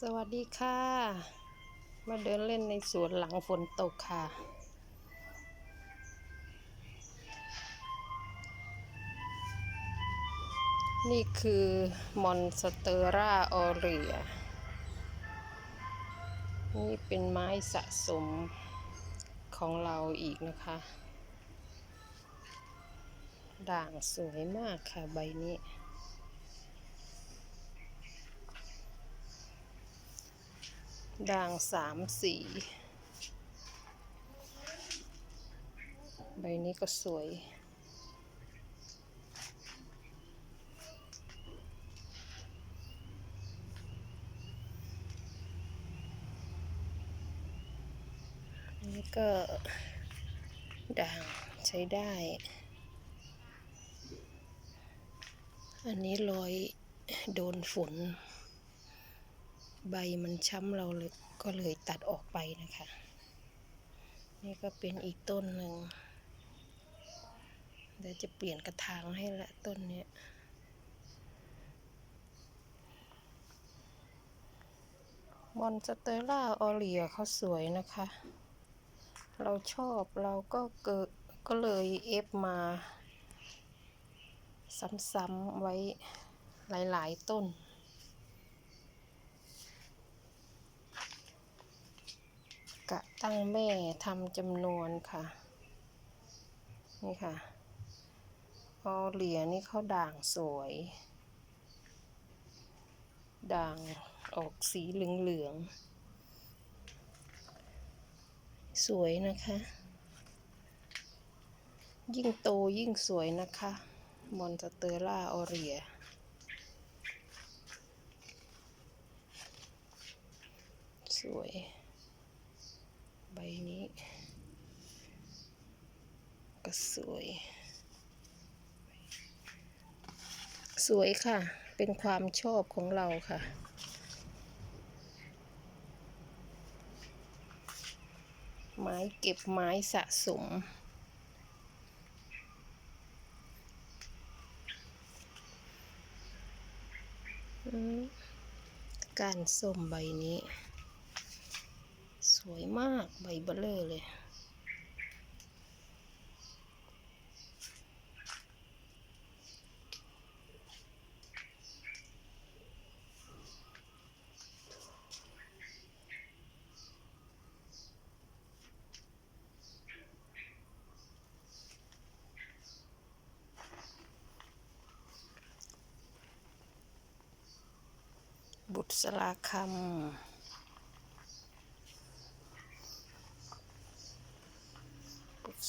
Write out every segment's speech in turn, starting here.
สวัสดีค่ะ มาเดินเล่นในสวนหลังฝนตกค่ะ นี่คือมอนสเตอร่าออเรีย นี่เป็นไม้สะสมของเราอีกนะคะ ด่างสวยมากค่ะใบนี้ ด่างสามสี ใบนี้ก็สวย นี่ก็ด่างใช้ได้ อันนี้รอยโดนฝน ใบมันช้ำเราเลยก็เลยตัดออกไปนะคะ นี่ก็เป็นอีกต้นหนึ่งเดี๋ยวจะเปลี่ยนกระถางให้ละต้นเนี้ยมอนสเตอร่าออเรียเขาสวยนะคะ เราชอบเราก็เกิดก็เลยเอฟมา ซ้ำๆไว้หลาย ๆ ต้น กะตั้งแม่ทำจำนวนค่ะ นี่ค่ะออเหลียนี่เขาด่างสวย ด่างออกสีเหลืองๆ สวยนะคะ ยิ่งโตยิ่งสวยนะคะ มอนสเตอร่าออเรียสวย ใบนี้ ก็สวย สวยค่ะ เป็นความชอบของเราค่ะไม้เก็บไม้สะสม การส้มใบนี้ มาก ใบเบลเลอร์เลย บุตรสลาคำ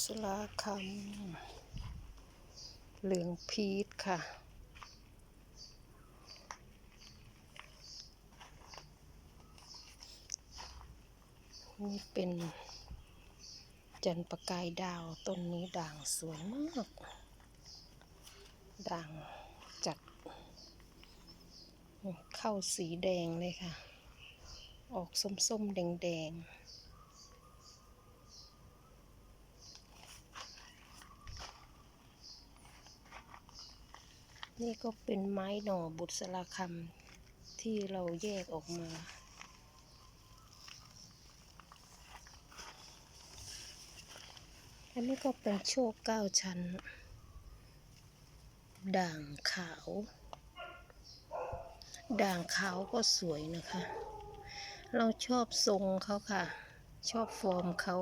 บุษราคำเหลืองพีชค่ะ นี่เป็นจันประกายดาวต้นนี้ด่างสวยมาก ด่างจัด เข้าสีแดงเลยค่ะ ออกส้มๆ แดงๆ นี่ก็เป็นไม้หน่อบุษราคำที่เราแยกออกมา อันนี้ก็เป็นโชคเก้าชั้น ด่างขาว ด่างขาวก็สวยนะคะ เราชอบทรงเขาค่ะ ชอบฟอร์มเขา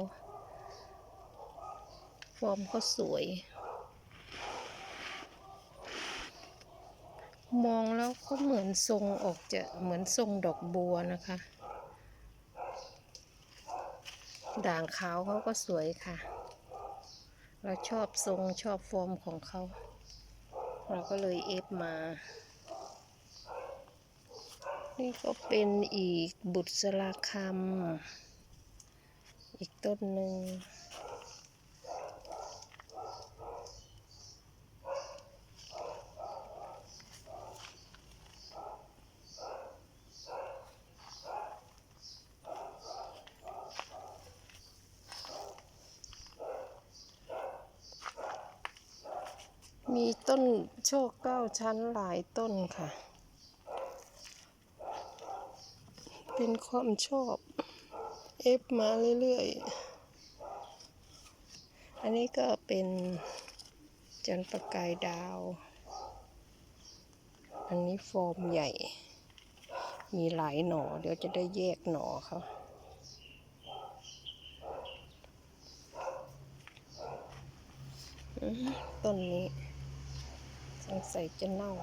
ฟอร์มเขาสวย มองแล้วก็เหมือนทรงออกจะเหมือนทรงดอกบัวนะคะ ด่างขาวเขาก็สวยค่ะ เราชอบทรงชอบฟอร์มของเขา เราก็เลยเอฟมา นี่ก็เป็นอีกบุตรสลาคำอีกต้นหนึ่ง มีต้นโชคเก้าชั้นหลายต้นค่ะ เป็นความชอบ เอฟมาเรื่อยๆ อันนี้ก็เป็นจันประกายดาว อันนี้ฟอร์มใหญ่ มีหลายหน่อเดี๋ยวจะได้แยกหน่อเขาอืมต้นนี้ สงสัยจะเน่า